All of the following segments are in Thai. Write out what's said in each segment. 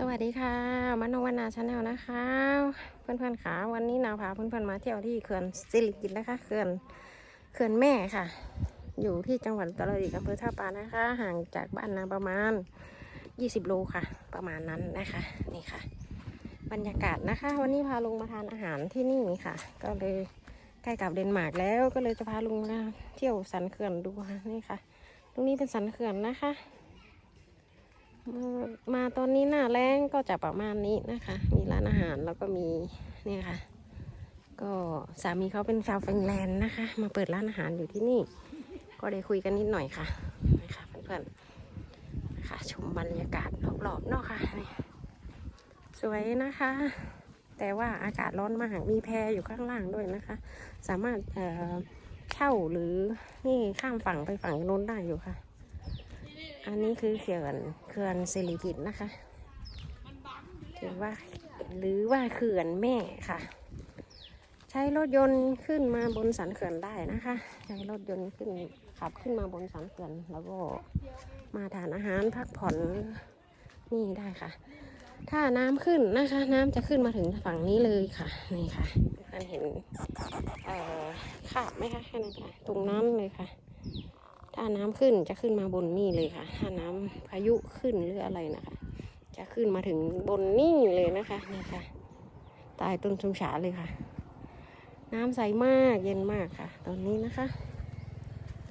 สวัสดีค่ะมโนวนาชาแนลนะคะ เพื่อนๆขาวันนี้นาพาเพื่อนๆมาเที่ยวที่เขื่อนสิริกิตนะคะเขื่อนเขื่อนแม่ค่ะ อยู่ที่จังหวัดตรดิตอำเภอท่าปานะคะ ห่างจากบ้านนาประมาณ 20 โลค่ะ ประมาณนั้นนะคะนี่ค่ะ บรรยากาศนะคะ วันนี้พาลุงมาทานอาหารที่นี่ค่ะ ก็เลยใกล้กับเดนมาร์กแล้วก็เลยจะพาลุงมาเที่ยวสันเขื่อนดูค่ะนี่ค่ะ ตรงนี้เป็นสันเขื่อนนะคะ มาตอนนี้หน้าแรงก็จะประมาณนี้นะคะ มีร้านอาหารแล้วก็มีเนี่ยค่ะ ก็สามีเขาเป็นชาวฟินแลนด์นะคะ มาเปิดร้านอาหารอยู่ที่นี่ ก็ได้คุยกันนิดหน่อยค่ะนะคะเพื่อนๆนะคะชมบรรยากาศรอบๆเนาะค่ะสวยนะคะ แต่ว่าอากาศร้อนมาก มีแพอยู่ข้างล่างด้วยนะคะ สามารถเอ่อเช่าหรือนี่ข้ามฝั่งไปฝั่งโน้นได้อยู่ค่ะ อันนี้คือเขื่อนเขื่อนสิริกิตนะคะหรือว่าหรือว่าเขื่อนแม่ค่ะ ใช้รถยนต์ขึ้นมาบนสันเขื่อนได้นะคะ ใช้รถยนต์ขึ้นขับขึ้นมาบนสันเขื่อน แล้วก็มาทานอาหารพักผ่อนนี่ได้ค่ะ ถ้าน้ำขึ้นนะคะ น้ำจะขึ้นมาถึงฝั่งนี้เลยค่ะนี่ค่ะท่านเห็นเอ่อขาบไหมคะแค่นั้นตรงนั้นเลยค่ะ ถ้าน้ำขึ้นจะขึ้นมาบนนี่เลยค่ะ ถ้าน้ำพายุขึ้นหรืออะไรนะคะ จะขึ้นมาถึงบนนี่เลยนะคะนี่ค่ะตายต้นชมฉาเลยค่ะ น้ำใสมากเย็นมากค่ะ ตอนนี้นะคะ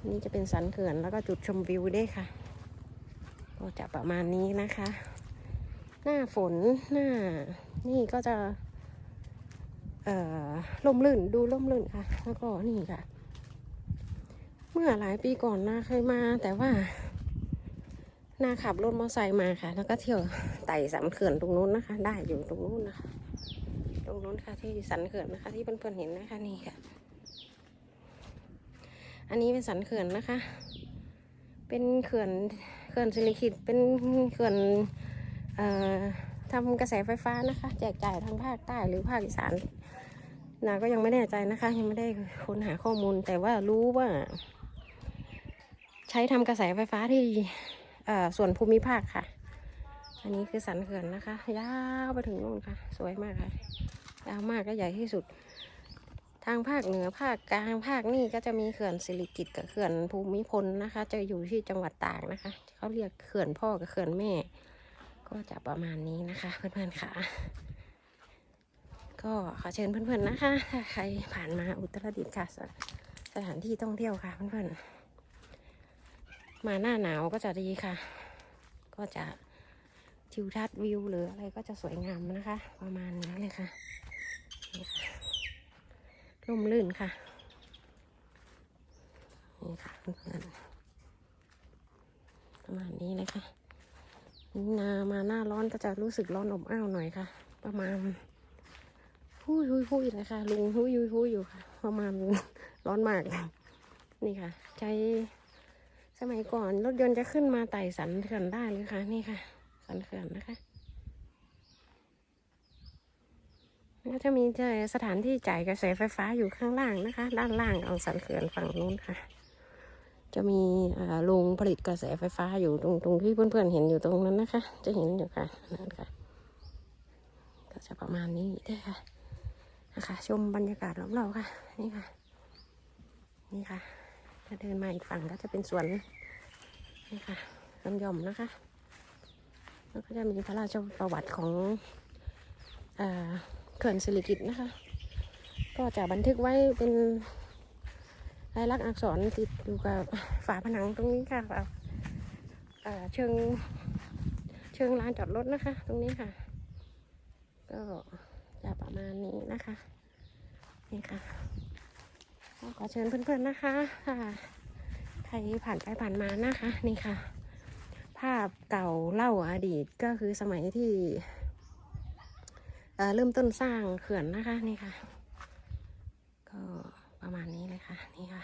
นี่จะเป็นสันเขื่อนแล้วก็จุดชมวิวได้ค่ะ ก็จะประมาณนี้นะคะ หน้าฝนหน้านี่ก็จะเอ่อล่มลื่นดูล่มลื่นค่ะ แล้วก็นี่ค่ะ มื่อหลายปีก่อนนาเคยมา แต่ว่านาขับรถมอเตอร์ไซค์มาค่ะ แล้วก็เที่ยวไต่สันเขื่อนตรงนู้นนะคะ ได้อยู่ตรงนู้นนะคะ ตรงนู้นค่ะที่สันเขื่อนนะคะ ที่เพื่อนๆเห็นนะคะนี่ค่ะ อันนี้เป็นสันเขื่อนนะคะ เป็นเขื่อนเขื่อนสิริกิตเป็นเขื่อนเอ่อทำกระแสไฟฟ้านะคะ แจกจ่ายทางภาคใต้หรือภาคอีสานนาก็ยังไม่แน่ใจนะคะ ยังไม่ได้ค้นหาข้อมูลแต่ว่ารู้ว่า ใช้ทำกระแสไฟฟ้าที่เอ่อส่วนภูมิภาคค่ะ อันนี้คือสันเขื่อนนะคะ ยาวไปถึงนู่นค่ะ สวยมากค่ะ ยาวมากก็ใหญ่ที่สุด ทางภาคเหนือภาคกลางภาคนี่ก็จะมีเขื่อนสิริกิตกับเขื่อนภูมิพลนะคะ จะอยู่ที่จังหวัดตากนะคะ เขาเรียกเขื่อนพ่อกับเขื่อนแม่ ก็จะประมาณนี้นะคะ เพื่อนๆค่ะ ก็ขอเชิญเพื่อนๆนะคะ ถ้าใครผ่านมาอุตรดิตถ์ค่ะ สถานที่ท่องเที่ยวค่ะเพื่อนๆ มาหน้าหนาวก็จะดีค่ะ ก็จะทิวทัศน์วิวหรืออะไรก็จะสวยงามนะคะ ประมาณนี้เลยค่ะร่มรื่นค่ะ นี่ค่ะเพื่อนประมาณนี้เลยค่ะนามาหน้าร้อนก็จะรู้สึกร้อนอบอ้าวหน่อยค่ะ ประมาณหุยหุยหุยเลยค่ะลุงหุยหุยหุยอยู่ค่ะ ประมาณร้อนมาก นี่ค่ะ ใช้ สมัยก่อนรถยนต์จะขึ้นมาไต่สันเขื่อนได้เลยค่ะ นี่ค่ะ สันเขื่อนนะคะก็จะมีสถานที่จ่ายกระแสไฟฟ้าอยู่ข้างล่างนะคะ ด้านล่างของสันเขื่อนฝั่งนู้นค่ะ จะมีอ่าโรงผลิตกระแสไฟฟ้าอยู่ตรงตรงที่เพื่อนๆเห็นอยู่ตรงนั้นนะคะ จะเห็นอยู่ค่ะนั่นค่ะ ก็จะประมาณนี้ได้ค่ะนะคะชมบรรยากาศรอบๆค่ะ นี่ค่ะ นี่ค่ะ ถ้าเดินมาอีกฝั่งก็จะเป็นสวนนี่ค่ะลำยมนะคะ แล้วก็จะมีพระราชประวัติของเอ่อเขื่อนสิริกิตนะคะ ก็จะบันทึกไว้เป็นลายลักษณ์อักษรติดอยู่กับฝาผนังตรงนี้ค่ะเอ่อเชิงเชิงลานจอดรถนะคะ ตรงนี้ค่ะ ก็จะประมาณนี้นะคะนี่ค่ะ ขอเชิญเพื่อนๆนะคะค่ะใครผ่านไปผ่านมานะคะ นี่ค่ะ ภาพเก่าเล่าอดีตก็คือสมัยที่เเริ่มต้นสร้างเขื่อนนะคะนี่ค่ะ ก็ประมาณนี้เลยค่ะนี่ค่ะ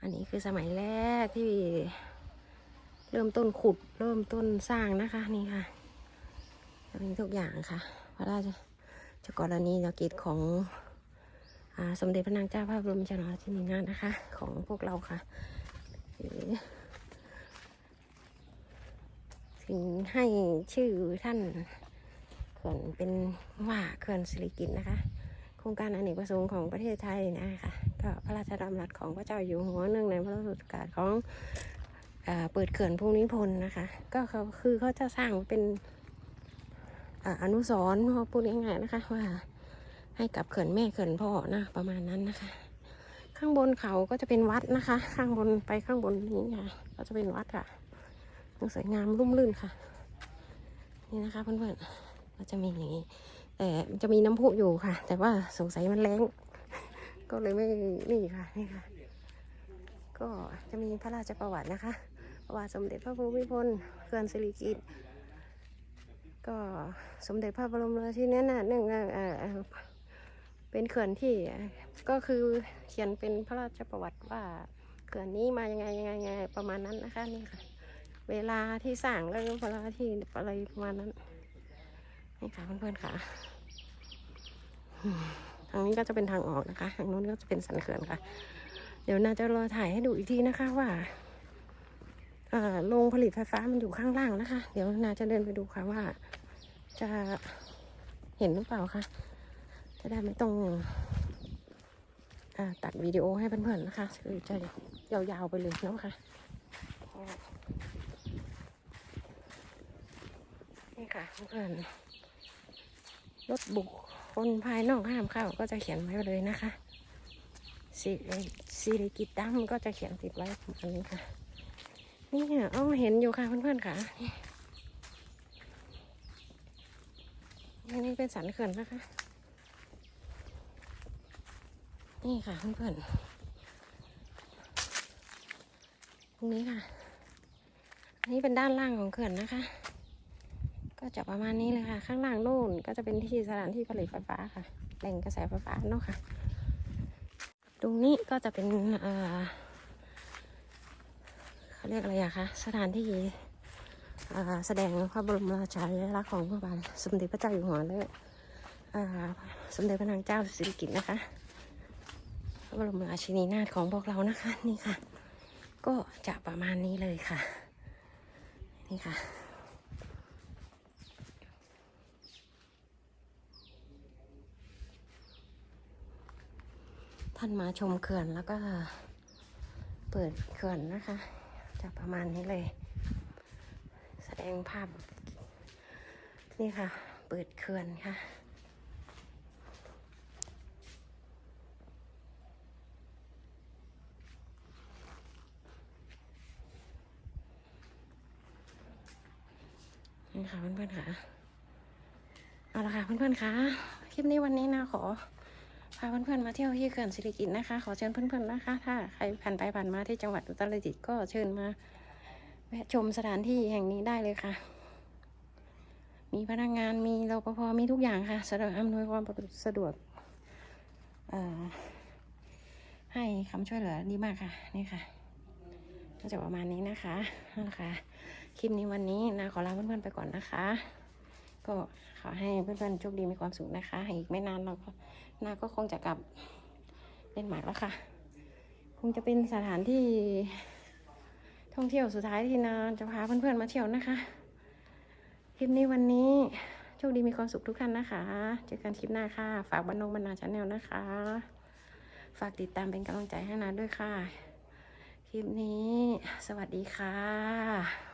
อันนี้คือสมัยแรกที่เริ่มต้นขุดเริ่มต้นสร้างนะคะนี่ค่ะมีทุกอย่างค่ะพระราชกรณียกิจของ สมเด็จพระนางเจ้าพระบรมชนกราชินีนาถนะคะ ของพวกเราค่ะถือถืเป็นให้ชื่อท่านเขื่อนเป็นว่าเขื่อนสิริกิตนะคะ โครงการอเนกประสงค์ของประเทศไทยนะคะก็พระราชดำรัสของพระเจ้าอยู่หัวเนื่องในพระราชกาสของอเปิดเขื่อนภูมิพลนะคะ ก็เขาคือเขาจะสร้างเป็นออนุสรณ์พูดง่ายๆนะคะว่า ให้กับเขื่อนแม่เขื่อนพ่อนะประมาณนั้นนะคะ ข้างบนเขาก็จะเป็นวัดนะคะ ข้างบนไปข้างบนนี้ค่ะ ก็จะเป็นวัดค่ะสวยงามรุ่มรื่นค่ะ นี่นะคะเพื่อนๆก็จะมีอย่างนี้แต่จะมีน้ำพุอยู่ค่ะ แต่ว่าสงสัยมันแรงก็เลยไม่นี่ค่ะนี่ค่ะ ก็จะมีพระราชประวัตินะคะประวัติสมเด็จพระภูมิพลเขื่อนสิริกิติ์ก็สมเด็จพระบรมราชินีนาถเนื่องใน เป็นเขื่อนที่ก็คือเขียนเป็นพระราชประวัติว่าเขื่อนนี้มายังไงยังไงยังไงประมาณนั้นนะคะนี่ค่ะ เวลาที่สร้างแล้วก็เวลาที่อะไรประมาณนั้นนี่ค่ะเพื่อนๆค่ะทางนี้ก็จะเป็นทางออกนะคะทางนู้นก็จะเป็นสันเขื่อนค่ะ เดี๋ยวนาจะรอถ่ายให้ดูอีกทีนะคะว่าเอ่อโรงผลิตไฟฟ้ามันอยู่ข้างล่างนะคะ เดี๋ยวนาจะเดินไปดูค่ะว่า จะเห็นหรือเปล่าคะ จะได้ไม่ต้องอตัดวิดีโอให้เพื่อนๆนะคะคือจะยาวๆไปเลยเนาะค่ะนี่ค่ะเพื่อนรถบุคคลภายนอกห้ามเข้าก็จะเขียนไว้เลยนะคะสิสิริกิตตั้มก็จะเขียนติดไว้ประมาณนี้ค่ะ นี่ค่ะเอเห็นอยู่ค่ะเพื่อนๆค่ะนี่นี่เป็นสันเขื่อนนะคะ นี่ค่ะเพื่อนๆตรงนี้ค่ะ อันนี้เป็นด้านล่างของเขื่อนนะคะ ก็จะประมาณนี้เลยค่ะ ข้างล่างโน่นก็จะเป็นที่สถานที่ผลิตไฟฟ้าค่ะ แหล่งกระแสไฟฟ้าเนาะค่ะ ตรงนี้ก็จะเป็นเอ่อเขาเรียกอะไรอะคะ สถานที่เออแสดงพระบรมราชาลักษณ์ของพระบาทสมเด็จพระเจ้าอยู่หัวและเออสมเด็จพระนางเจ้าสิริกิติ์นะคะ ระบรมราชินีนาถของพวกเรานะคะนี่ค่ะ ก็จะประมาณนี้เลยค่ะ นี่ค่ะ ท่านมาชมเขื่อนแล้วก็เปิดเขื่อนนะคะ จะประมาณนี้เลย แสดงภาพ นี่ค่ะ เปิดเขื่อนค่ะ นี่ค่ะเพื่อนๆค่ะ เอาละค่ะเพื่อนๆค่ะคลิปนี้วันนี้นะขอพาเพื่อนๆมาเที่ยวที่เขื่อนสิริกิติ์นะคะ ขอเชิญเพื่อนๆนะคะ ถ้าใครผ่านไปผ่านมาที่จังหวัดอุตรดิตถ์ก็เชิญมาแวะชมสถานที่แห่งนี้ได้เลยค่ะ มีพนักงานมีรปภมีทุกอย่างค่ะสะดวกอำนวยความสะดวกให้คำช่วยเหลือดีมากค่ะ นี่ค่ะ ก็จะประมาณนี้นะคะนั่นแหละค่ะ คลิปนี้วันนี้นะขอลาเพื่อนๆไปก่อนนะคะ ก็ขอให้เพื่อนๆโชคดีมีความสุขนะคะอีกไม่นานเราก็นาก็คงจะกลับเดนมาร์กแล้วค่ะ คงจะเป็นสถานที่ท่องเที่ยวสุดท้ายที่นาจะพาเพื่อนๆมาเที่ยวนะคะ คลิปนี้วันนี้โชคดีมีความสุขทุกท่านนะคะ เจอกันคลิปหน้าค่ะ ฝากบันนงบรรณาชาแนลนะคะ ฝากติดตามเป็นกำลังใจให้นาด้วยค่ะ คลิปนี้ สวัสดีค่ะ